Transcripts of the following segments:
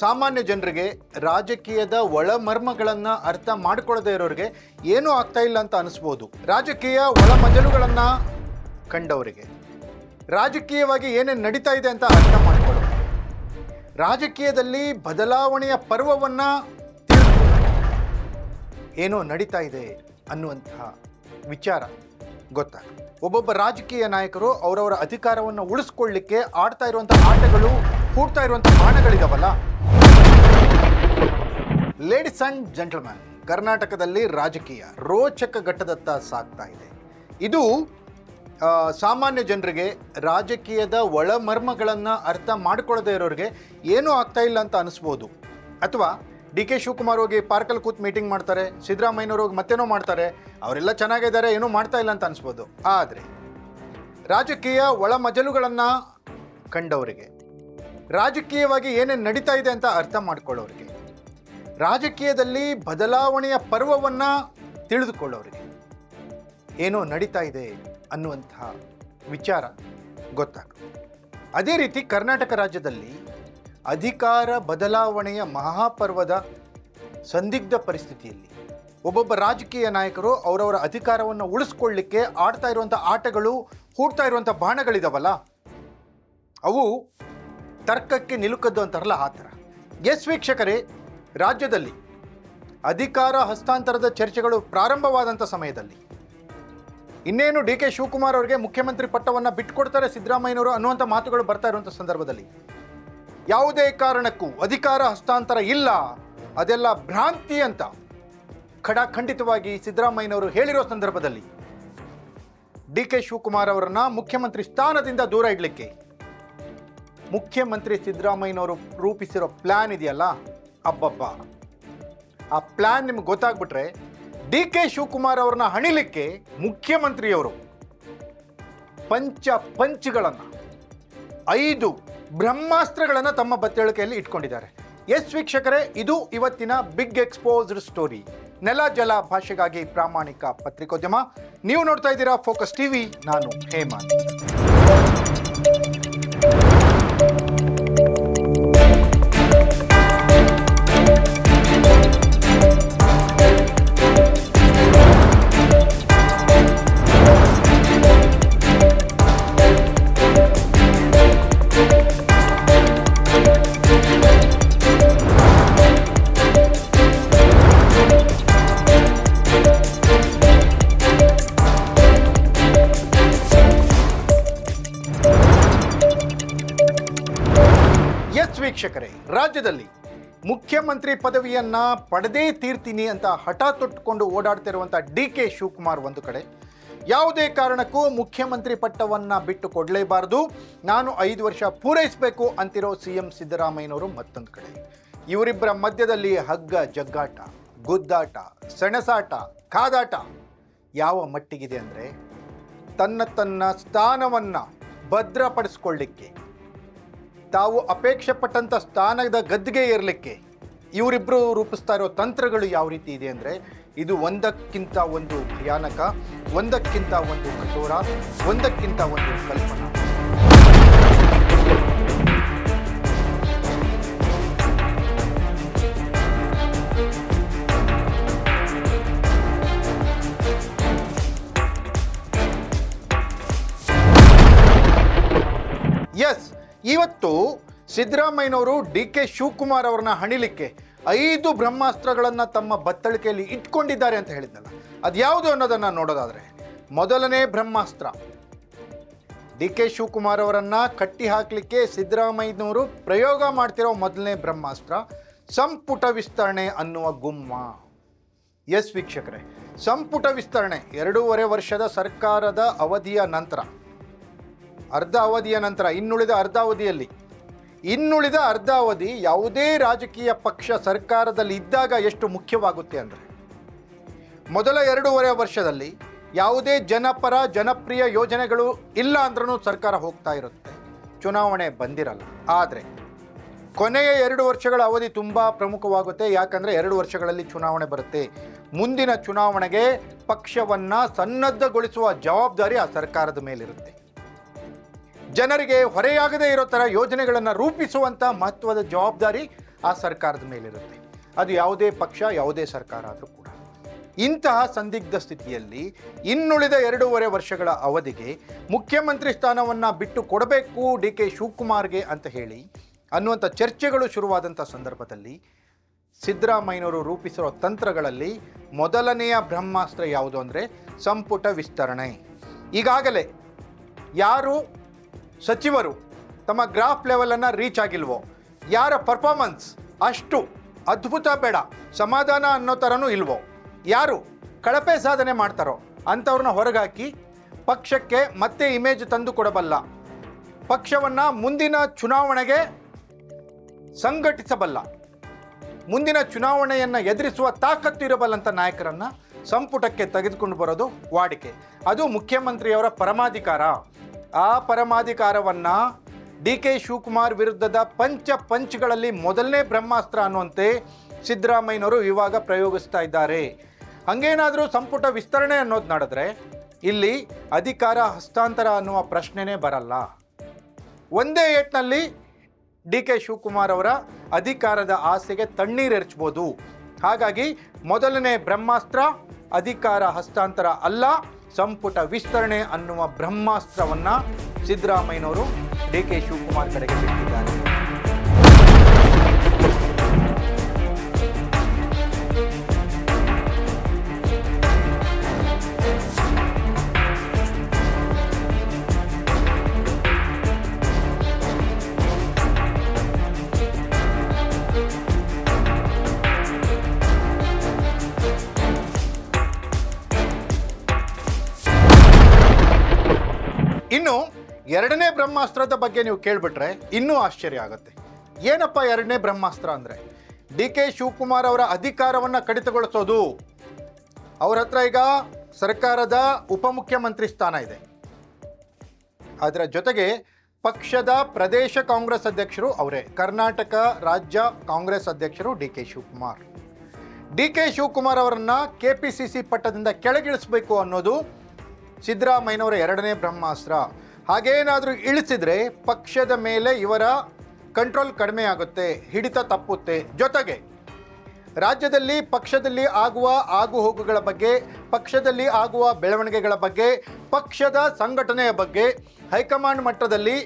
ಸಾಮಾನ್ಯ ಜನರಿಗೆ ರಾಜಕೀಯದ ಒಳಮರ್ಮಗಳನ್ನು ಅರ್ಥ ಮಾಡ್ಕೊಳ್ಳದೇ ಇರೋರಿಗೆ ಏನೂ ಆಗ್ತಾ ಇಲ್ಲ ಅಂತ ಅನಿಸ್ಬೋದು. ರಾಜಕೀಯ ಒಳಮಜಲುಗಳನ್ನು ಕಂಡವರಿಗೆ, ರಾಜಕೀಯವಾಗಿ ಏನೇನು ನಡೀತಾ ಇದೆ ಅಂತ ಅರ್ಥ ಮಾಡಿಕೊಳ್ಳೋದು ರಾಜಕೀಯದಲ್ಲಿ ಬದಲಾವಣೆಯ ಪರ್ವವನ್ನು ಏನೋ ನಡೀತಾ ಇದೆ ಅನ್ನುವಂತಹ ವಿಚಾರ ಗೊತ್ತಾಗ ಒಬ್ಬೊಬ್ಬ ರಾಜಕೀಯ ನಾಯಕರು ಅವರವರ ಅಧಿಕಾರವನ್ನು ಉಳಿಸ್ಕೊಳ್ಳಿಕ್ಕೆ ಆಡ್ತಾ ಇರುವಂಥ ಆಟಗಳು ಹೂಡ್ತಾ ಇರುವಂಥ ಬಾಣಗಳಿದಾವಲ್ಲ? ಲೇಡೀಸ್ ಅಂಡ್ ಜೆಂಟಲ್ಮ್ಯಾನ್ ಕರ್ನಾಟಕದಲ್ಲಿ ರಾಜಕೀಯ ರೋಚಕ ಘಟ್ಟದತ್ತ ಸಾಗ್ತಾ ಇದೆ. ಇದು ಸಾಮಾನ್ಯ ಜನರಿಗೆ ರಾಜಕೀಯದ ಒಳಮರ್ಮಗಳನ್ನು ಅರ್ಥ ಮಾಡ್ಕೊಳ್ಳದೇ ಇರೋರಿಗೆ ಏನೂ ಆಗ್ತಾ ಇಲ್ಲ ಅಂತ ಅನಿಸ್ಬೋದು. ಅಥವಾ ಡಿ ಕೆ ಶಿವಕುಮಾರ್ ಹೋಗಿ ಪಾರ್ಕಲ್ಲಿ ಕೂತ್ ಮೀಟಿಂಗ್ ಮಾಡ್ತಾರೆ, ಸಿದ್ದರಾಮಯ್ಯನವ್ರು ಹೋಗಿ ಮತ್ತೇನೋ ಮಾಡ್ತಾರೆ, ಅವರೆಲ್ಲ ಚೆನ್ನಾಗಿದ್ದಾರೆ, ಏನೂ ಮಾಡ್ತಾ ಇಲ್ಲ ಅಂತ ಅನಿಸ್ಬೋದು. ಆದರೆ, ರಾಜಕೀಯ ಒಳಮಜಲುಗಳನ್ನು ಕಂಡವರಿಗೆ ರಾಜಕೀಯವಾಗಿ ಏನೇನು ನಡೀತಾ ಇದೆ ಅಂತ ಅರ್ಥ ಮಾಡ್ಕೊಳ್ಳೋರಿಗೆ. ರಾಜಕೀಯದಲ್ಲಿ ಬದಲಾವಣೆಯ ಪರ್ವವನ್ನು ತಿಳಿದುಕೊಳ್ಳೋರಿಗೆ. ಏನೋ ನಡೀತಾ ಇದೆ ಅನ್ನುವಂತಹ ವಿಚಾರ ಗೊತ್ತಾಗುತ್ತೆ ಅದೇ ರೀತಿ ಕರ್ನಾಟಕ ರಾಜ್ಯದಲ್ಲಿ ಅಧಿಕಾರ ಬದಲಾವಣೆಯ ಮಹಾಪರ್ವದ ಸಂದಿಗ್ಧ ಪರಿಸ್ಥಿತಿಯಲ್ಲಿ ಒಬ್ಬೊಬ್ಬ ರಾಜಕೀಯ ನಾಯಕರು ಅವರವರ ಅಧಿಕಾರವನ್ನು ಉಳಿಸ್ಕೊಳ್ಳಿಕ್ಕೆ ಆಡ್ತಾ ಇರುವಂಥ ಆಟಗಳು, ಹೂಡ್ತಾ ಇರುವಂಥ ಬಾಣಗಳಿದಾವಲ್ಲ, ಅವು ತರ್ಕಕ್ಕೆ ನಿಲುಕದ್ದು ಅಂತಾರಲ್ಲ ಆ ಥರ. ಎಸ್ ವೀಕ್ಷಕರೇ, ರಾಜ್ಯದಲ್ಲಿ ಅಧಿಕಾರ ಹಸ್ತಾಂತರದ ಚರ್ಚೆಗಳು ಪ್ರಾರಂಭವಾದಂಥ ಸಮಯದಲ್ಲಿ. ಇನ್ನೇನು ಡಿ ಕೆ ಶಿವಕುಮಾರ್ ಅವರಿಗೆ ಮುಖ್ಯಮಂತ್ರಿ ಪಟ್ಟವನ್ನು ಬಿಟ್ಟುಕೊಡ್ತಾರೆ ಸಿದ್ದರಾಮಯ್ಯನವರು ಅನ್ನುವಂಥ ಮಾತುಗಳು ಬರ್ತಾ ಇರುವಂಥ ಸಂದರ್ಭದಲ್ಲಿ. ಯಾವುದೇ ಕಾರಣಕ್ಕೂ ಅಧಿಕಾರ ಹಸ್ತಾಂತರ ಇಲ್ಲ, ಅದೆಲ್ಲ ಭ್ರಾಂತಿ ಅಂತ ಖಡಾಖಂಡಿತವಾಗಿ ಸಿದ್ದರಾಮಯ್ಯನವರು ಹೇಳಿರೋ ಸಂದರ್ಭದಲ್ಲಿ ಡಿ ಕೆ ಶಿವಕುಮಾರ್ ಅವರನ್ನ ಮುಖ್ಯಮಂತ್ರಿ ಸ್ಥಾನದಿಂದ ದೂರ ಇಡಲಿಕ್ಕೆ ಮುಖ್ಯಮಂತ್ರಿ ಸಿದ್ದರಾಮಯ್ಯನವರು ರೂಪಿಸಿರೋ ಪ್ಲ್ಯಾನ್ ಇದೆಯಲ್ಲ? ಅಬ್ಬಬ್ಬ. ಆ ಪ್ಲ್ಯಾನ್ ನಿಮ್ಗೆ ಗೊತ್ತಾಗ್ಬಿಟ್ರೆ ಡಿ ಕೆ ಶಿವಕುಮಾರ್ ಅವ್ರನ್ನ ಹಣಿಲಿಕ್ಕೆ ಮುಖ್ಯಮಂತ್ರಿಯವರು ಪಂಚ ಪಂಚ್ಗಳನ್ನು, ಐದು ಬ್ರಹ್ಮಾಸ್ತ್ರಗಳನ್ನು ತಮ್ಮ ಬತ್ತಳಿಕೆಯಲ್ಲಿ ಇಟ್ಕೊಂಡಿದ್ದಾರೆ. ಎಸ್ ವೀಕ್ಷಕರೇ, ಇದು ಇವತ್ತಿನ ಬಿಗ್ ಎಕ್ಸ್ಪೋಸ್ಡ್ ಸ್ಟೋರಿ ನೆಲ ಜಲ ಭಾಷೆಗಾಗಿ ಪ್ರಾಮಾಣಿಕ ಪತ್ರಿಕೋದ್ಯಮ. ನೀವು ನೋಡ್ತಾ ಇದ್ದೀರಾ ಫೋಕಸ್ ಟಿವಿ ನಾನು ಹೇಮಂತ್. ಎಸ್ ವೀಕ್ಷಕರೇ, ರಾಜ್ಯದಲ್ಲಿ ಮುಖ್ಯಮಂತ್ರಿ ಪದವಿಯನ್ನ ಪಡೆದೇ ತೀರ್ತೀನಿ ಅಂತ ಹಠ ತೊಟ್ಟುಕೊಂಡು ಓಡಾಡ್ತಿರುವಂಥ ಡಿ ಕೆ ಶಿವಕುಮಾರ್ ಒಂದು ಕಡೆ. ಯಾವುದೇ ಕಾರಣಕ್ಕೂ ಮುಖ್ಯಮಂತ್ರಿ ಪಟ್ಟವನ್ನ ಬಿಟ್ಟು ಕೊಡಲೇಬಾರದು. ನಾನು ಐದು ವರ್ಷ ಪೂರೈಸಬೇಕು ಅಂತಿರೋ ಸಿ ಎಂ ಸಿದ್ದರಾಮಯ್ಯನವರು ಮತ್ತೊಂದು ಕಡೆ. ಇವರಿಬ್ಬರ ಮಧ್ಯದಲ್ಲಿ ಹಗ್ಗ, ಜಗ್ಗಾಟ, ಗುದ್ದಾಟ, ಸೆಣಸಾಟ, ಕಾದಾಟ ಯಾವ ಮಟ್ಟಿಗಿದೆ ಅಂದರೆ ತನ್ನ ತನ್ನ ಸ್ಥಾನವನ್ನು ಭದ್ರಪಡಿಸ್ಕೊಳ್ಳಿಕ್ಕೆ ತಾವು ಅಪೇಕ್ಷೆ ಪಟ್ಟಂಥ ಸ್ಥಾನದ ಗದ್ದಿಗೆ ಇರಲಿಕ್ಕೆ ಇವರಿಬ್ಬರು ರೂಪಿಸ್ತಾ ಇರೋ ತಂತ್ರಗಳು ಯಾವ ರೀತಿ ಇದೆ ಅಂದರೆ ಇದು ಒಂದಕ್ಕಿಂತ ಒಂದು ಭಯಾನಕ, ಒಂದಕ್ಕಿಂತ ಒಂದು ಕಠೋರ, ಒಂದಕ್ಕಿಂತ ಒಂದು ಕಲ್ಪನಾ. ಎಸ್ ಇವತ್ತು ಸಿದ್ದರಾಮಯ್ಯನವರು ಡಿ ಕೆ ಶಿವಕುಮಾರ್ ಅವ್ರನ್ನ ಹಣಿಲಿಕ್ಕೆ ಐದು ಬ್ರಹ್ಮಾಸ್ತ್ರಗಳನ್ನು ತಮ್ಮ ಬತ್ತಳಿಕೆಯಲ್ಲಿ ಇಟ್ಕೊಂಡಿದ್ದಾರೆ ಅಂತ ಹೇಳಿದ್ನಲ್ಲ. ಅದು ಯಾವುದು ಅನ್ನೋದನ್ನು ನೋಡೋದಾದರೆ, ಮೊದಲನೇ ಬ್ರಹ್ಮಾಸ್ತ್ರ ಡಿ ಕೆ ಶಿವಕುಮಾರ್ ಅವರನ್ನು ಕಟ್ಟಿ ಹಾಕಲಿಕ್ಕೆ ಸಿದ್ದರಾಮಯ್ಯನವರು ಪ್ರಯೋಗ ಮಾಡ್ತಿರೋ ಮೊದಲನೇ ಬ್ರಹ್ಮಾಸ್ತ್ರ ಸಂಪುಟ ವಿಸ್ತರಣೆ ಅನ್ನುವ ಗುಮ್ಮ. ಎಸ್ ವೀಕ್ಷಕರೇ, ಸಂಪುಟ ವಿಸ್ತರಣೆ, ಎರಡೂವರೆ ವರ್ಷದ ಸರ್ಕಾರದ ಅವಧಿಯ ನಂತರ ಅರ್ಧ ಅವಧಿಯ ನಂತರ, ಇನ್ನುಳಿದ ಅರ್ಧ ಅವಧಿಯಲ್ಲಿ. ಇನ್ನುಳಿದ ಅರ್ಧ ಅವಧಿ ಯಾವುದೇ ರಾಜಕೀಯ ಪಕ್ಷ ಸರ್ಕಾರದಲ್ಲಿ ಇದ್ದಾಗ ಎಷ್ಟು ಮುಖ್ಯವಾಗುತ್ತೆ ಅಂದರೆ. ಮೊದಲ ಎರಡೂವರೆ ವರ್ಷದಲ್ಲಿ ಯಾವುದೇ ಜನಪರ, ಜನಪ್ರಿಯ ಯೋಜನೆಗಳು ಇಲ್ಲ ಅಂದ್ರೂ ಸರ್ಕಾರ ಹೋಗ್ತಾ ಇರುತ್ತೆ. ಚುನಾವಣೆ ಬಂದಿರಲ್ಲ. ಆದರೆ, ಕೊನೆಯ ಎರಡು ವರ್ಷಗಳ ಅವಧಿ ತುಂಬ ಪ್ರಮುಖವಾಗುತ್ತೆ. ಯಾಕಂದರೆ ಎರಡು ವರ್ಷಗಳಲ್ಲಿ ಚುನಾವಣೆ ಬರುತ್ತೆ. ಮುಂದಿನ ಚುನಾವಣೆಗೆ ಪಕ್ಷವನ್ನು ಸನ್ನದ್ಧಗೊಳಿಸುವ ಜವಾಬ್ದಾರಿ ಆ ಸರ್ಕಾರದ ಮೇಲಿರುತ್ತೆ. ಜನರಿಗೆ ಹೊರೆಯಾಗದೇ ಇರೋ ಥರ ಯೋಜನೆಗಳನ್ನು ರೂಪಿಸುವಂಥ ಮಹತ್ವದ ಜವಾಬ್ದಾರಿ ಆ ಸರ್ಕಾರದ ಮೇಲಿರುತ್ತೆ. ಅದು ಯಾವುದೇ ಪಕ್ಷ, ಯಾವುದೇ ಸರ್ಕಾರ ಆದರೂ ಕೂಡ. ಇಂತಹ ಸಂದಿಗ್ಧ ಸ್ಥಿತಿಯಲ್ಲಿ ಇನ್ನುಳಿದ ಎರಡೂವರೆ ವರ್ಷಗಳ ಅವಧಿಗೆ ಮುಖ್ಯಮಂತ್ರಿ ಸ್ಥಾನವನ್ನು ಬಿಟ್ಟು ಕೊಡಬೇಕು ಡಿ ಕೆ ಶಿವಕುಮಾರ್ಗೆ ಅಂತ ಹೇಳಿ ಅನ್ನುವಂಥ ಚರ್ಚೆಗಳು ಶುರುವಾದಂಥ ಸಂದರ್ಭದಲ್ಲಿ ಸಿದ್ದರಾಮಯ್ಯನವರು ರೂಪಿಸಿರೋ ತಂತ್ರಗಳಲ್ಲಿ ಮೊದಲನೆಯ ಬ್ರಹ್ಮಾಸ್ತ್ರ ಯಾವುದು ಅಂದರೆ ಸಂಪುಟ ವಿಸ್ತರಣೆ. ಈಗಾಗಲೇ ಯಾರು ಸಚಿವರು ತಮ್ಮ ಗ್ರಾಫ್ ಲೆವೆಲನ್ನು ರೀಚ್ ಆಗಿಲ್ವೋ, ಯಾರ ಪರ್ಫಾರ್ಮೆನ್ಸ್ ಅಷ್ಟು ಅದ್ಭುತ ಬೇಡ, ಸಮಾಧಾನ ಅನ್ನೋ ಥರನೂ ಇಲ್ವೋ, ಯಾರು ಕಳಪೆ ಸಾಧನೆ ಮಾಡ್ತಾರೋ ಅಂಥವ್ರನ್ನ ಹೊರಗಾಕಿ ಪಕ್ಷಕ್ಕೆ ಮತ್ತೆ ಇಮೇಜ್ ತಂದು ಕೊಡಬಲ್ಲ, ಪಕ್ಷವನ್ನು ಮುಂದಿನ ಚುನಾವಣೆಗೆ ಸಂಘಟಿಸಬಲ್ಲ, ಮುಂದಿನ ಚುನಾವಣೆಯನ್ನು ಎದುರಿಸುವ ತಾಕತ್ತು ಇರಬಲ್ಲಂಥ ನಾಯಕರನ್ನು ಸಂಪುಟಕ್ಕೆ ತೆಗೆದುಕೊಂಡು ಬರೋದು ವಾಡಿಕೆ. ಅದು ಮುಖ್ಯಮಂತ್ರಿಯವರ ಪರಮಾಧಿಕಾರ. ಆ ಪರಮಾಧಿಕಾರವನ್ನು ಡಿ ಕೆ ಶಿವಕುಮಾರ್ ವಿರುದ್ಧದ ಪಂಚ ಪಂಚ್ಗಳಲ್ಲಿ ಮೊದಲನೇ ಬ್ರಹ್ಮಾಸ್ತ್ರ ಅನ್ನುವಂತೆ ಸಿದ್ದರಾಮಯ್ಯನವರು ಇವಾಗ ಪ್ರಯೋಗಿಸ್ತಾ ಇದ್ದಾರೆ. ಹಂಗೇನಾದರೂ ಸಂಪುಟ ವಿಸ್ತರಣೆ ಅನ್ನೋದು ನಡೆದ್ರೆ ಇಲ್ಲಿ ಅಧಿಕಾರ ಹಸ್ತಾಂತರ ಅನ್ನುವ ಪ್ರಶ್ನೆನೇ ಬರಲ್ಲ. ಒಂದೇ ಏಟ್ನಲ್ಲಿ ಡಿ ಕೆ ಶಿವಕುಮಾರ್ ಅವರ ಅಧಿಕಾರದ ಆಸೆಗೆ ತಣ್ಣೀರೆರಚ್ಬೋದು ಹಾಗಾಗಿ ಮೊದಲನೇ ಬ್ರಹ್ಮಾಸ್ತ್ರ ಅಧಿಕಾರ ಹಸ್ತಾಂತರ ಅಲ್ಲ ಸಂಪುಟ ವಿಸ್ತರಣೆ ಅನ್ನುವ ಬ್ರಹ್ಮಾಸ್ತ್ರವನ್ನು ಸಿದ್ದರಾಮಯ್ಯನವರು ಡಿ ಕೆ ಶಿವಕುಮಾರ್ ಕಡೆಗೆ ಬಿಟ್ಟಿದ್ದಾರೆ. ಇನ್ನು ಎರಡನೇ ಬ್ರಹ್ಮಾಸ್ತ್ರದ ಬಗ್ಗೆ ನೀವು ಕೇಳಿಬಿಟ್ರೆ ಇನ್ನೂ ಆಶ್ಚರ್ಯ ಆಗುತ್ತೆ. ಏನಪ್ಪ ಎರಡನೇ ಬ್ರಹ್ಮಾಸ್ತ್ರ ಅಂದರೆ? ಡಿ ಕೆ ಶಿವಕುಮಾರ್ ಅವರ ಅಧಿಕಾರವನ್ನು ಕಡಿತಗೊಳಿಸೋದು. ಅವ್ರ ಹತ್ರ ಈಗ ಸರ್ಕಾರದ ಉಪಮುಖ್ಯಮಂತ್ರಿ ಸ್ಥಾನ ಇದೆ. ಅದರ ಜೊತೆಗೆ ಪಕ್ಷದ ಪ್ರದೇಶ ಕಾಂಗ್ರೆಸ್ ಅಧ್ಯಕ್ಷರು ಅವರೇ, ಕರ್ನಾಟಕ ರಾಜ್ಯ ಕಾಂಗ್ರೆಸ್ ಅಧ್ಯಕ್ಷರು D K Shivakumar. D K Shivakumar ಅವರನ್ನು ಕೆ ಪಿ ಸಿ ಸಿ ಪಟ್ಟದಿಂದ ಕೆಳಗಿಳಿಸಬೇಕು ಅನ್ನೋದು ಸಿದ್ದರಾಮಯ್ಯನವರ ಎರಡನೇ ಬ್ರಹ್ಮಾಸ್ತ್ರ. ಹಾಗೇನಾದರೂ ಇಳಿಸಿದ್ರೆ ಪಕ್ಷದ ಮೇಲೆ ಇವರ ಕಂಟ್ರೋಲ್ ಕಡಿಮೆ ಆಗುತ್ತೆ, ಹಿಡಿತ ತಪ್ಪುತ್ತೆ. ಜೊತೆಗೆ, ರಾಜ್ಯದಲ್ಲಿ ಪಕ್ಷದಲ್ಲಿ ಆಗುವ ಆಗುಹೋಗುಗಳ ಬಗ್ಗೆ, ಪಕ್ಷದಲ್ಲಿ ಆಗುವ ಬೆಳವಣಿಗೆಗಳ ಬಗ್ಗೆ, ಪಕ್ಷದ ಸಂಘಟನೆಯ ಬಗ್ಗೆ ಹೈಕಮಾಂಡ್ ಮಟ್ಟದಲ್ಲಿ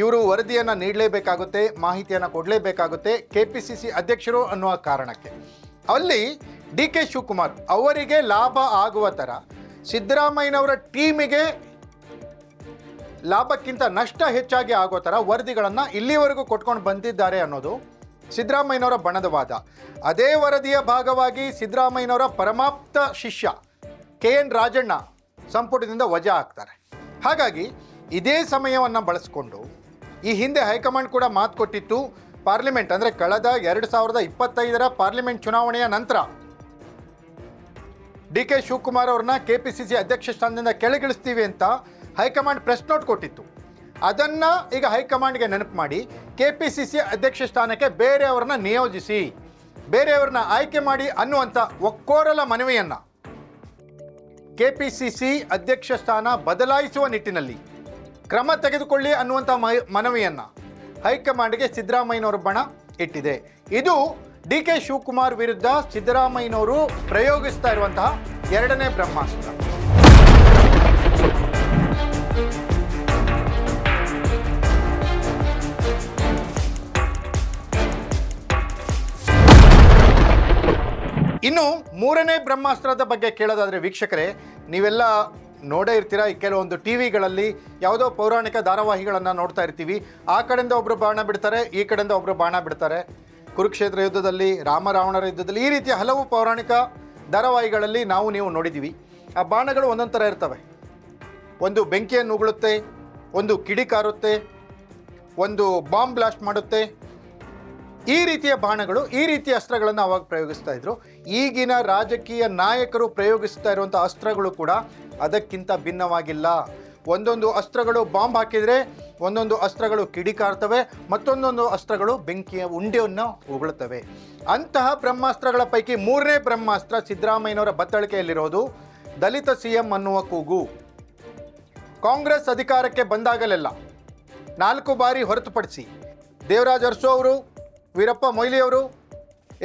ಇವರು ವರದಿಯನ್ನು ನೀಡಲೇಬೇಕಾಗುತ್ತೆ, ಮಾಹಿತಿಯನ್ನು ಕೊಡಲೇಬೇಕಾಗುತ್ತೆ ಕೆ ಪಿ ಸಿ ಸಿ ಅಧ್ಯಕ್ಷರು ಅನ್ನುವ ಕಾರಣಕ್ಕೆ. ಅಲ್ಲಿ ಡಿ ಕೆ ಶಿವಕುಮಾರ್ ಅವರಿಗೆ ಲಾಭ ಆಗುವ ಥರ ಸಿದ್ದರಾಮಯ್ಯನವರ ಟೀಮಿಗೆ ಲಾಭಕ್ಕಿಂತ ನಷ್ಟ ಹೆಚ್ಚಾಗಿ ಆಗೋ ಥರ ವರದಿಗಳನ್ನು ಇಲ್ಲಿವರೆಗೂ ಕೊಟ್ಕೊಂಡು ಬಂದಿದ್ದಾರೆ ಅನ್ನೋದು ಸಿದ್ದರಾಮಯ್ಯನವರ ಬಣದ ವಾದ. ಅದೇ ವರದಿಯ ಭಾಗವಾಗಿ ಸಿದ್ದರಾಮಯ್ಯನವರ ಪರಮಾಪ್ತ ಶಿಷ್ಯ ಕೆ ಎನ್ ರಾಜಣ್ಣ ಸಂಪುಟದಿಂದ ವಜಾ ಆಗ್ತಾರೆ. ಹಾಗಾಗಿ ಇದೇ ಸಮಯವನ್ನು ಬಳಸಿಕೊಂಡು ಈ ಹಿಂದೆ ಹೈಕಮಾಂಡ್ ಕೂಡ ಮಾತು ಕೊಟ್ಟಿತ್ತು. ಪಾರ್ಲಿಮೆಂಟ್ ಅಂದರೆ ಕಳೆದ ಎರಡು ಸಾವಿರದ ಇಪ್ಪತ್ತೈದರ ಪಾರ್ಲಿಮೆಂಟ್ ಚುನಾವಣೆಯ ನಂತರ ಡಿ ಕೆ ಶಿವಕುಮಾರ್ ಅವ್ರನ್ನ ಕೆ ಪಿ ಸಿ ಸಿ ಅಧ್ಯಕ್ಷ ಸ್ಥಾನದಿಂದ ಕೆಳಗಿಳಿಸ್ತೀವಿ ಅಂತ ಹೈಕಮಾಂಡ್ ಪ್ರೆಸ್ ನೋಟ್ ಕೊಟ್ಟಿತ್ತು. ಅದನ್ನು ಈಗ ಹೈಕಮಾಂಡ್ಗೆ ನೆನಪು ಮಾಡಿ ಕೆ ಪಿ ಸಿ ಸಿ ಅಧ್ಯಕ್ಷ ಸ್ಥಾನಕ್ಕೆ ಬೇರೆಯವ್ರನ್ನ ನಿಯೋಜಿಸಿ, ಬೇರೆಯವ್ರನ್ನ ಆಯ್ಕೆ ಮಾಡಿ ಅನ್ನುವಂಥ ಒಕ್ಕೋರಲ ಮನವಿಯನ್ನು ಕೆ ಪಿ ಸಿ ಸಿ ಅಧ್ಯಕ್ಷ ಸ್ಥಾನ ಬದಲಾಯಿಸುವ ನಿಟ್ಟಿನಲ್ಲಿ ಕ್ರಮ ತೆಗೆದುಕೊಳ್ಳಿ ಅನ್ನುವಂಥ ಮನವಿಯನ್ನು ಹೈಕಮಾಂಡ್ಗೆ ಸಿದ್ದರಾಮಯ್ಯನವರು ಬಣ ಇಟ್ಟಿದೆ. ಇದು ಡಿ ಕೆ ಶಿವಕುಮಾರ್ ವಿರುದ್ಧ ಸಿದ್ದರಾಮಯ್ಯನವರು ಪ್ರಯೋಗಿಸ್ತಾ ಇರುವಂತಹ ಎರಡನೇ ಬ್ರಹ್ಮಾಸ್ತ್ರ. ಇನ್ನು ಮೂರನೇ ಬ್ರಹ್ಮಾಸ್ತ್ರದ ಬಗ್ಗೆ ಕೇಳೋದಾದರೆ ವೀಕ್ಷಕರೇ, ನೀವೆಲ್ಲ ನೋಡೇ ಇರ್ತೀರಾ ಈ ಕೆಲವೊಂದು ಟಿ ವಿಗಳಲ್ಲಿ ಯಾವುದೋ ಪೌರಾಣಿಕ ಧಾರಾವಾಹಿಗಳನ್ನು ನೋಡ್ತಾ ಇರ್ತೀವಿ. ಆ ಕಡೆಯಿಂದ ಒಬ್ಬರು ಬಾಣ ಬಿಡ್ತಾರೆ, ಈ ಕಡೆಯಿಂದ ಒಬ್ಬರು ಬಾಣ ಬಿಡ್ತಾರೆ. ಕುರುಕ್ಷೇತ್ರ ಯುದ್ಧದಲ್ಲಿ ರಾಮ ರಾವಣರ ಯುದ್ಧದಲ್ಲಿ ಈ ರೀತಿಯ ಹಲವು ಪೌರಾಣಿಕ ಧಾರಾವಾಹಿಗಳಲ್ಲಿ ನಾವು ನೀವು ನೋಡಿದ್ದೀವಿ. ಆ ಬಾಣಗಳು ಒಂದೊಂದು ಥರ ಇರ್ತವೆ. ಒಂದು ಬೆಂಕಿಯನ್ನು ಉಗುಳುತ್ತೆ, ಒಂದು ಕಿಡಿ ಕಾರುತ್ತೆ, ಒಂದು ಬಾಂಬ್ ಬ್ಲಾಸ್ಟ್ ಮಾಡುತ್ತೆ. ಈ ರೀತಿಯ ಬಾಣಗಳು, ಈ ರೀತಿಯ ಅಸ್ತ್ರಗಳನ್ನು ಅವಾಗ ಪ್ರಯೋಗಿಸ್ತಾ ಇದ್ರು. ಈಗಿನ ರಾಜಕೀಯ ನಾಯಕರು ಪ್ರಯೋಗಿಸ್ತಾ ಇರುವಂಥ ಅಸ್ತ್ರಗಳು ಕೂಡ ಅದಕ್ಕಿಂತ ಭಿನ್ನವಾಗಿಲ್ಲ. ಒಂದೊಂದು ಅಸ್ತ್ರಗಳು ಬಾಂಬ್ ಹಾಕಿದರೆ ಒಂದೊಂದು ಅಸ್ತ್ರಗಳು ಕಿಡಿಕಾರ್ತವೆ ಮತ್ತೊಂದೊಂದು ಅಸ್ತ್ರಗಳು ಬೆಂಕಿಯ ಉಂಡೆಯನ್ನು ಉಗುಳುತ್ತವೆ. ಅಂತಹ ಬ್ರಹ್ಮಾಸ್ತ್ರಗಳ ಪೈಕಿ ಮೂರನೇ ಬ್ರಹ್ಮಾಸ್ತ್ರ ಸಿದ್ದರಾಮಯ್ಯನವರ ಬತ್ತಳಿಕೆಯಲ್ಲಿರೋದು. ದಲಿತ ಸಿ ಎಂ ಅನ್ನುವ ಕೂಗು. ಕಾಂಗ್ರೆಸ್ ಅಧಿಕಾರಕ್ಕೆ ಬಂದಾಗಲೆಲ್ಲ ನಾಲ್ಕು ಬಾರಿ ಹೊರತುಪಡಿಸಿ ದೇವರಾಜ್ ಅರಸು ಅವರು, ವೀರಪ್ಪ ಮೊಯ್ಲಿಯವರು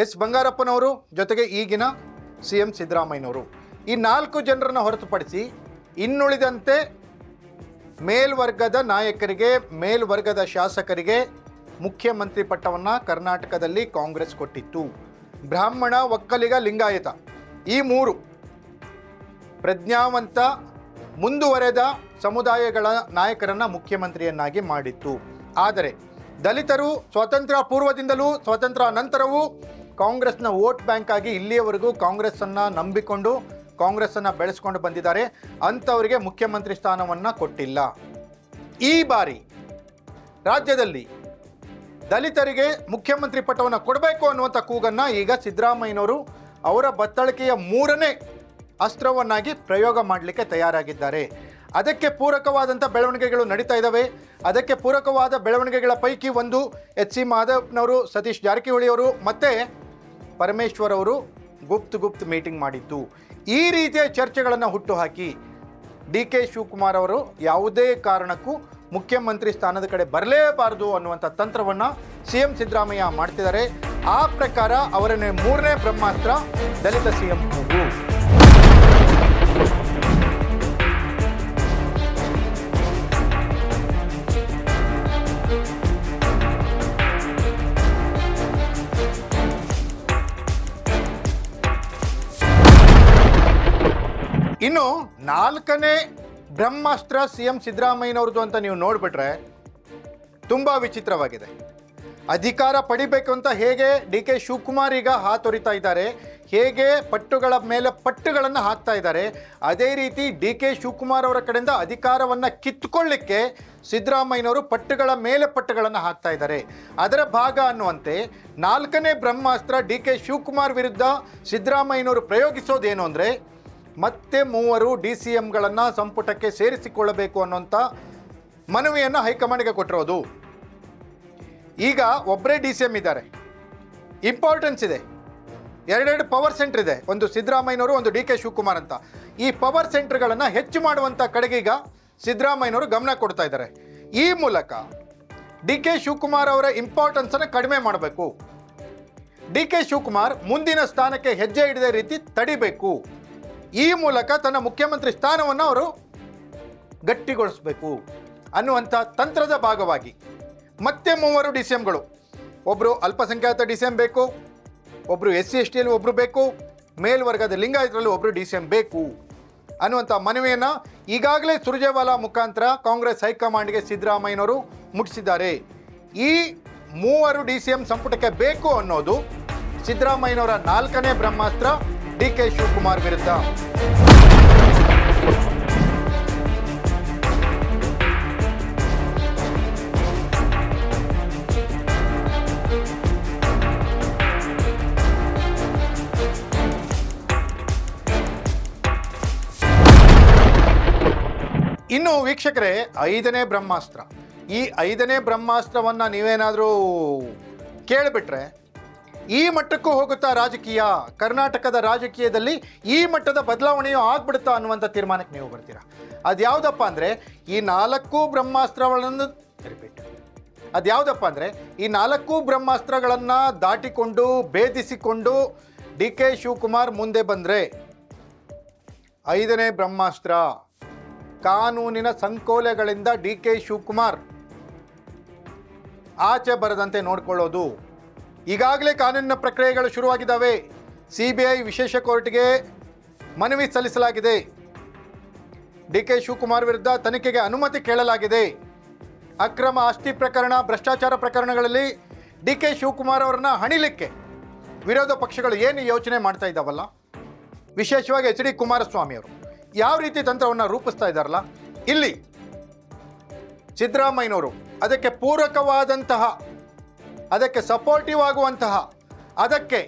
ಎಸ್ ಬಂಗಾರಪ್ಪನವರು, ಜೊತೆಗೆ ಈಗಿನ ಸಿ ಎಂ ಸಿದ್ದರಾಮಯ್ಯನವರು. ಈ ನಾಲ್ಕು ಜನರನ್ನು ಹೊರತುಪಡಿಸಿ ಇನ್ನುಳಿದಂತೆ ಮೇಲ್ವರ್ಗದ ನಾಯಕರಿಗೆ, ಮೇಲ್ವರ್ಗದ ಶಾಸಕರಿಗೆ ಮುಖ್ಯಮಂತ್ರಿ ಪಟ್ಟವನ್ನು ಕರ್ನಾಟಕದಲ್ಲಿ ಕಾಂಗ್ರೆಸ್ ಕೊಟ್ಟಿತ್ತು. ಬ್ರಾಹ್ಮಣ ಒಕ್ಕಲಿಗ ಲಿಂಗಾಯತ. ಈ ಮೂರು ಪ್ರಜ್ಞಾವಂತ, ಮುಂದುವರೆದ ಸಮುದಾಯಗಳ ನಾಯಕರನ್ನ ಮುಖ್ಯಮಂತ್ರಿಯನ್ನಾಗಿ ಮಾಡಿತ್ತು. ಆದರೆ ದಲಿತರು ಸ್ವಾತಂತ್ರ್ಯ ಪೂರ್ವದಿಂದಲೂ ಸ್ವಾತಂತ್ರ್ಯ ನಂತರವೂ ಕಾಂಗ್ರೆಸ್ನ ವೋಟ್ ಬ್ಯಾಂಕ್ ಆಗಿ ಇಲ್ಲಿಯವರೆಗೂ ಕಾಂಗ್ರೆಸ್ಸನ್ನು ನಂಬಿಕೊಂಡು ಕಾಂಗ್ರೆಸ್ಸನ್ನು ಬೆಳೆಸ್ಕೊಂಡು ಬಂದಿದ್ದಾರೆ. ಅಂಥವರಿಗೆ ಮುಖ್ಯಮಂತ್ರಿ ಸ್ಥಾನವನ್ನು ಕೊಟ್ಟಿಲ್ಲ. ಈ ಬಾರಿ ರಾಜ್ಯದಲ್ಲಿ ದಲಿತರಿಗೆ ಮುಖ್ಯಮಂತ್ರಿ ಪಟ್ಟವನ್ನು ಕೊಡಬೇಕು ಅನ್ನುವಂಥ ಕೂಗನ್ನು ಈಗ ಸಿದ್ದರಾಮಯ್ಯನವರು ಅವರ ಬತ್ತಳಿಕೆಯ ಮೂರನೇ ಅಸ್ತ್ರವನ್ನಾಗಿ ಪ್ರಯೋಗ ಮಾಡಲಿಕ್ಕೆ ತಯಾರಾಗಿದ್ದಾರೆ. ಅದಕ್ಕೆ ಪೂರಕವಾದಂಥ ಬೆಳವಣಿಗೆಗಳು ನಡೀತಾ ಇದ್ದಾವೆ ಅದಕ್ಕೆ ಪೂರಕವಾದ ಬೆಳವಣಿಗೆಗಳ ಪೈಕಿ ಒಂದು ಎಚ್ ಸಿ ಮಾಧವ್ನವರು, ಸತೀಶ್ ಜಾರಕಿಹೊಳಿ ಅವರು ಮತ್ತು ಪರಮೇಶ್ವರ್ ಅವರು ಗುಪ್ತ್ ಗುಪ್ತ್ ಮೀಟಿಂಗ್ ಮಾಡಿದ್ದು. ಈ ರೀತಿಯ ಚರ್ಚೆಗಳನ್ನು ಹುಟ್ಟುಹಾಕಿ ಡಿ ಕೆ ಶಿವಕುಮಾರ್ ಅವರು ಯಾವುದೇ ಕಾರಣಕ್ಕೂ ಮುಖ್ಯಮಂತ್ರಿ ಸ್ಥಾನದ ಕಡೆ ಬರಲೇಬಾರದು ಅನ್ನುವಂಥ ತಂತ್ರವನ್ನು ಸಿ ಎಂ ಸಿದ್ದರಾಮಯ್ಯ ಮಾಡ್ತಿದ್ದಾರೆ. ಆ ಪ್ರಕಾರ ಅವರನ್ನೇ ಮೂರನೇ ಬ್ರಹ್ಮಾಸ್ತ್ರ ದಲಿತ ಸಿ ಎಂ ಇನ್ನು ನಾಲ್ಕನೇ ಬ್ರಹ್ಮಾಸ್ತ್ರ ಸಿ ಎಂ ಸಿದ್ದರಾಮಯ್ಯನವ್ರದ್ದು ಅಂತ ನೀವು ನೋಡಿಬಿಟ್ರೆ ತುಂಬ ವಿಚಿತ್ರವಾಗಿದೆ. ಅಧಿಕಾರ ಪಡಿಬೇಕು ಅಂತ ಹೇಗೆ ಡಿ ಕೆ ಶಿವಕುಮಾರ್ ಈಗ ಹಾತೊರಿತಾ ಇದ್ದಾರೆ, ಹೇಗೆ ಪಟ್ಟುಗಳ ಮೇಲೆ ಪಟ್ಟುಗಳನ್ನು ಹಾಕ್ತಾ ಇದ್ದಾರೆ, ಅದೇ ರೀತಿ ಡಿ ಕೆ ಶಿವಕುಮಾರ್ ಅವರ ಕಡೆಯಿಂದ ಅಧಿಕಾರವನ್ನು ಕಿತ್ಕೊಳ್ಳಿಕ್ಕೆ ಸಿದ್ದರಾಮಯ್ಯನವರು ಪಟ್ಟುಗಳ ಮೇಲೆ ಪಟ್ಟುಗಳನ್ನು ಹಾಕ್ತಾ ಇದ್ದಾರೆ. ಅದರ ಭಾಗ ಅನ್ನುವಂತೆ ನಾಲ್ಕನೇ ಬ್ರಹ್ಮಾಸ್ತ್ರ ಡಿ ಕೆ ಶಿವಕುಮಾರ್ ವಿರುದ್ಧ ಸಿದ್ದರಾಮಯ್ಯನವರು ಪ್ರಯೋಗಿಸೋದೇನು ಅಂದರೆ ಮತ್ತೆ ಮೂವರು ಡಿ ಸಿ ಎಂಗಳನ್ನು ಸಂಪುಟಕ್ಕೆ ಸೇರಿಸಿಕೊಳ್ಳಬೇಕು ಅನ್ನುವಂಥ ಮನವಿಯನ್ನು ಹೈಕಮಾಂಡ್ಗೆ ಕೊಟ್ಟಿರೋದು. ಈಗ ಒಬ್ಬರೇ ಡಿ ಸಿ ಎಂ ಇದ್ದಾರೆ. ಇಂಪಾರ್ಟೆನ್ಸ್ ಇದೆ. ಎರಡೆರಡು ಪವರ್ ಸೆಂಟರ್ ಇದೆ. ಒಂದು ಸಿದ್ದರಾಮಯ್ಯನವರು, ಒಂದು ಡಿ ಕೆ ಶಿವಕುಮಾರ್ ಅಂತ. ಈ ಪವರ್ ಸೆಂಟರ್ಗಳನ್ನು ಹೆಚ್ಚು ಮಾಡುವಂಥ ಕಡೆಗೆ ಈಗ ಸಿದ್ದರಾಮಯ್ಯನವರು ಗಮನ ಕೊಡ್ತಾ ಇದ್ದಾರೆ. ಈ ಮೂಲಕ ಡಿ ಕೆ ಶಿವಕುಮಾರ್ ಅವರ ಇಂಪಾರ್ಟೆನ್ಸನ್ನು ಕಡಿಮೆ ಮಾಡಬೇಕು. ಡಿ ಕೆ ಶಿವಕುಮಾರ್ ಮುಂದಿನ ಸ್ಥಾನಕ್ಕೆ ಹೆಜ್ಜೆ ಹಿಡಿದ ರೀತಿ ತಡಿಬೇಕು. ಈ ಮೂಲಕ ತನ್ನ ಮುಖ್ಯಮಂತ್ರಿ ಸ್ಥಾನವನ್ನು ಅವರು ಗಟ್ಟಿಗೊಳಿಸಬೇಕು ಅನ್ನುವಂಥ ತಂತ್ರದ ಭಾಗವಾಗಿ. ಮತ್ತೆ ಮೂವರು ಡಿ ಸಿ ಎಮ್ಗಳು ಒಬ್ಬರು ಅಲ್ಪಸಂಖ್ಯಾತ ಡಿ ಸಿ ಎಂ ಬೇಕು ಒಬ್ಬರು ಎಸ್ ಸಿ ಎಸ್ ಟಿಯಲ್ಲಿ ಒಬ್ಬರು ಬೇಕು, ಮೇಲ್ವರ್ಗದ ಲಿಂಗಾಯತರಲ್ಲಿ ಒಬ್ಬರು ಡಿ ಸಿ ಎಂ ಬೇಕು ಅನ್ನುವಂಥ ಮನವಿಯನ್ನು ಈಗಾಗಲೇ ಸುರ್ಜೇವಾಲಾ ಮುಖಾಂತರ ಕಾಂಗ್ರೆಸ್ ಹೈಕಮಾಂಡ್ಗೆ ಸಿದ್ದರಾಮಯ್ಯನವರು ಮುಟ್ಟಿಸಿದ್ದಾರೆ. ಈ ಮೂವರು ಡಿ ಸಿ ಎಂ ಸಂಪುಟಕ್ಕೆ ಬೇಕು ಅನ್ನೋದು ಸಿದ್ದರಾಮಯ್ಯನವರ ನಾಲ್ಕನೇ ಬ್ರಹ್ಮಾಸ್ತ್ರ ಡಿ ಕೆ ಶಿವಕುಮಾರ್ ವಿರುದ್ಧ. ಇನ್ನು ವೀಕ್ಷಕರೇ ಐದನೇ ಬ್ರಹ್ಮಾಸ್ತ್ರ. ಈ ಐದನೇ ಬ್ರಹ್ಮಾಸ್ತ್ರವನ್ನು ನೀವೇನಾದರೂ ಕೇಳಿಬಿಟ್ರೆ ಈ ಮಟ್ಟಕ್ಕೂ ಹೋಗುತ್ತಾ ರಾಜಕೀಯ? ಕರ್ನಾಟಕದ ರಾಜಕೀಯದಲ್ಲಿ ಈ ಮಟ್ಟದ ಬದಲಾವಣೆಯು ಆಗ್ಬಿಡುತ್ತಾ ಅನ್ನುವಂಥ ತೀರ್ಮಾನಕ್ಕೆ ನೀವು ಬರ್ತೀರಾ? ಅದ್ಯಾವುದಪ್ಪ ಅಂದರೆ ಈ ನಾಲ್ಕು ಬ್ರಹ್ಮಾಸ್ತ್ರಗಳನ್ನು ರಿಪೀಟ್ ಅದ್ಯಾವುದಪ್ಪ ಅಂದರೆ ಈ ನಾಲ್ಕು ಬ್ರಹ್ಮಾಸ್ತ್ರಗಳನ್ನು ದಾಟಿಕೊಂಡು, ಭೇದಿಸಿಕೊಂಡು ಡಿ ಕೆ ಶಿವಕುಮಾರ್ ಮುಂದೆ ಬಂದರೆ ಐದನೇ ಬ್ರಹ್ಮಾಸ್ತ್ರ ಕಾನೂನಿನ ಸಂಕೋಲೆಗಳಿಂದ ಡಿ ಕೆ ಶಿವಕುಮಾರ್ ಆಚೆ ಬರದಂತೆ ನೋಡಿಕೊಳ್ಳೋದು. ಈಗಾಗಲೇ ಕಾನೂನಿನ ಪ್ರಕ್ರಿಯೆಗಳು ಶುರುವಾಗಿದ್ದಾವೆ. ಸಿ ಬಿ ಐ ವಿಶೇಷ ಕೋರ್ಟ್ಗೆ ಮನವಿ ಸಲ್ಲಿಸಲಾಗಿದೆ. ಡಿ ಕೆ ಶಿವಕುಮಾರ್ ವಿರುದ್ಧ ತನಿಖೆಗೆ ಅನುಮತಿ ಕೇಳಲಾಗಿದೆ. ಅಕ್ರಮ ಆಸ್ತಿ ಪ್ರಕರಣ, ಭ್ರಷ್ಟಾಚಾರ ಪ್ರಕರಣಗಳಲ್ಲಿ ಡಿ ಕೆ ಶಿವಕುಮಾರ್ ಅವರನ್ನ ಹಣಿಲಿಕ್ಕೆ ವಿರೋಧ ಪಕ್ಷಗಳು ಏನು ಯೋಚನೆ ಮಾಡ್ತಾ ಇದ್ದಾವಲ್ಲ? ವಿಶೇಷವಾಗಿ ಎಚ್ ಡಿ ಕುಮಾರಸ್ವಾಮಿ ಅವರು. ಯಾವ ರೀತಿ ತಂತ್ರವನ್ನು ರೂಪಿಸ್ತಾ ಇದ್ದಾರಲ್ಲ? ಇಲ್ಲಿ ಸಿದ್ದರಾಮಯ್ಯನವರು ಅದಕ್ಕೆ ಪೂರಕವಾದಂತಹ ಅದಕ್ಕೆ ಸಪೋರ್ಟಿವ್ ಆಗುವಂತಹ, ಅದಕ್ಕೆ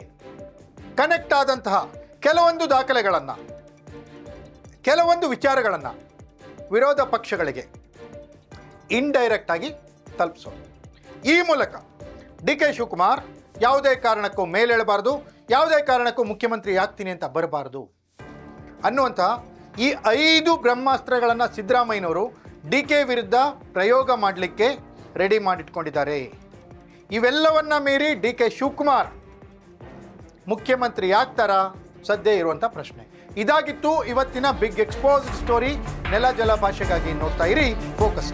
ಕನೆಕ್ಟ್ ಆದಂತಹ ಕೆಲವೊಂದು ದಾಖಲೆಗಳನ್ನು, ಕೆಲವೊಂದು ವಿಚಾರಗಳನ್ನು ವಿರೋಧ ಪಕ್ಷಗಳಿಗೆ ಇಂಡೈರೆಕ್ಟ್ ಆಗಿ ತಲುಪಿಸೋದು. ಈ ಮೂಲಕ ಡಿ ಕೆ ಶಿವಕುಮಾರ್ ಯಾವುದೇ ಕಾರಣಕ್ಕೂ ಮೇಲೇಳಬಾರ್ದು, ಯಾವುದೇ ಕಾರಣಕ್ಕೂ ಮುಖ್ಯಮಂತ್ರಿ ಆಗ್ತೀನಿ ಅಂತ ಬರಬಾರ್ದು ಅನ್ನುವಂಥ ಈ ಐದು ಬ್ರಹ್ಮಾಸ್ತ್ರಗಳನ್ನು ಸಿದ್ದರಾಮಯ್ಯನವರು ಡಿ ಕೆ ವಿರುದ್ಧ ಪ್ರಯೋಗ ಮಾಡಲಿಕ್ಕೆ ರೆಡಿ ಮಾಡಿಟ್ಕೊಂಡಿದ್ದಾರೆ. ಇವೆಲ್ಲವನ್ನ ಮೀರಿ ಡಿ ಕೆ ಶಿವಕುಮಾರ್ ಮುಖ್ಯಮಂತ್ರಿ ಆಗ್ತಾರಾ? ಸದ್ಯ ಇರುವಂಥ ಪ್ರಶ್ನೆ. ಇದಾಗಿತ್ತು ಇವತ್ತಿನ ಬಿಗ್ ಎಕ್ಸ್ಪೋಸ್ ಸ್ಟೋರಿ ನೆಲ, ಜಲ ಭಾಷೆಗಾಗಿ ನೋಡ್ತಾ ಇರಿ. ಫೋಕಸ್